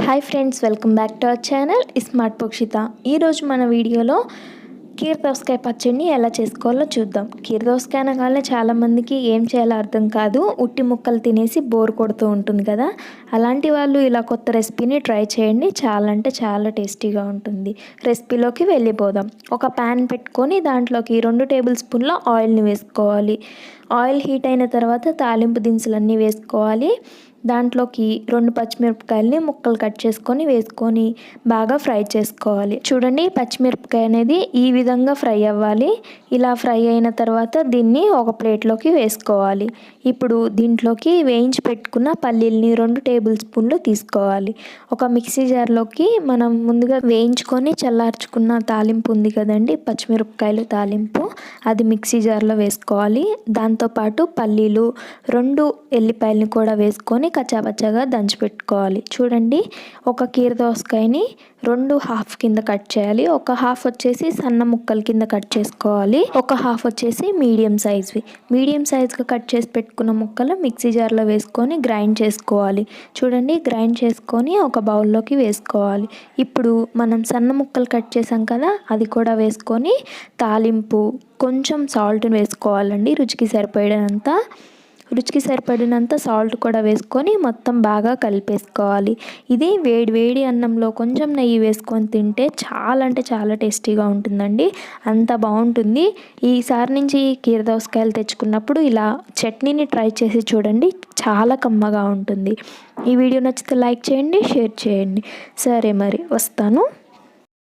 Hi friends welcome back to our channel smart పక్షిత ఈరోజు మన వీడియోలో కీర దోసకాయ పచ్చడిని ఎలా చేసుకోవాలో చూద్దాం. కీర దోసకాయ అనగానే చాలామందికి ఏం చేయాలో అర్థం కాదు. ఉట్టి ముక్కలు తినేసి బోర్ కొడుతూ ఉంటుంది కదా. అలాంటి వాళ్ళు ఇలా కొత్త రెసిపీని ట్రై చేయండి. చాలా అంటే చాలా టేస్టీగా ఉంటుంది. రెసిపీలోకి వెళ్ళిపోదాం. ఒక ప్యాన్ పెట్టుకొని దాంట్లోకి రెండు టేబుల్ స్పూన్ల ఆయిల్ని వేసుకోవాలి. ఆయిల్ హీట్ అయిన తర్వాత తాలింపు దినుసులన్నీ వేసుకోవాలి. దాంట్లోకి రెండు పచ్చిమిరపకాయలని ముక్కలు కట్ చేసుకొని వేసుకొని బాగా ఫ్రై చేసుకోవాలి. చూడండి పచ్చిమిరపకాయ అనేది ఈ విధంగా ఫ్రై అవ్వాలి. ఇలా ఫ్రై అయిన తర్వాత దీన్ని ఒక ప్లేట్లోకి వేసుకోవాలి. ఇప్పుడు దీంట్లోకి వేయించి పెట్టుకున్న పల్లీల్ని రెండు టేబుల్ స్పూన్లు తీసుకోవాలి. ఒక మిక్సీ జార్లోకి మనం ముందుగా వేయించుకొని చల్లార్చుకున్న తాలింపు ఉంది కదండి పచ్చిమిరపకాయలు తాలింపు అది మిక్సీ జార్లో వేసుకోవాలి. దాంతోపాటు పల్లీలు రెండు ఎల్లిపాయలని కూడా వేసుకొని కచ్చాబచ్చాగా దంచి పెట్టుకోవాలి. చూడండి ఒక కీర దోసకాయని రెండు హాఫ్ కింద కట్ చేయాలి. ఒక హాఫ్ వచ్చేసి సన్న ముక్కల కింద కట్ చేసుకోవాలి. ఒక హాఫ్ వచ్చేసి మీడియం సైజ్వి. మీడియం సైజ్గా కట్ చేసి పెట్టుకున్న ముక్కలు మిక్సీ జార్లో వేసుకొని గ్రైండ్ చేసుకోవాలి. చూడండి గ్రైండ్ చేసుకొని ఒక బౌల్లోకి వేసుకోవాలి. ఇప్పుడు మనం సన్న ముక్కలు కట్ చేసాం కదా అది కూడా వేసుకొని తాలింపు కొంచెం సాల్ట్ వేసుకోవాలండి రుచికి సరిపోయేదంతా రుచికి సరిపడినంత సాల్ట్ కూడా వేసుకొని మొత్తం బాగా కలిపేసుకోవాలి. ఇది వేడి వేడి అన్నంలో కొంచెం నెయ్యి వేసుకొని తింటే చాలా అంటే చాలా టేస్టీగా ఉంటుందండి. అంత బాగుంటుంది. ఈసారి నుంచి కీర దోసకాయలు తెచ్చుకున్నప్పుడు ఇలా చట్నీని ట్రై చేసి చూడండి. చాలా కమ్మగా ఉంటుంది. ఈ వీడియో నచ్చితే లైక్ చేయండి షేర్ చేయండి. సరే మరి వస్తాను.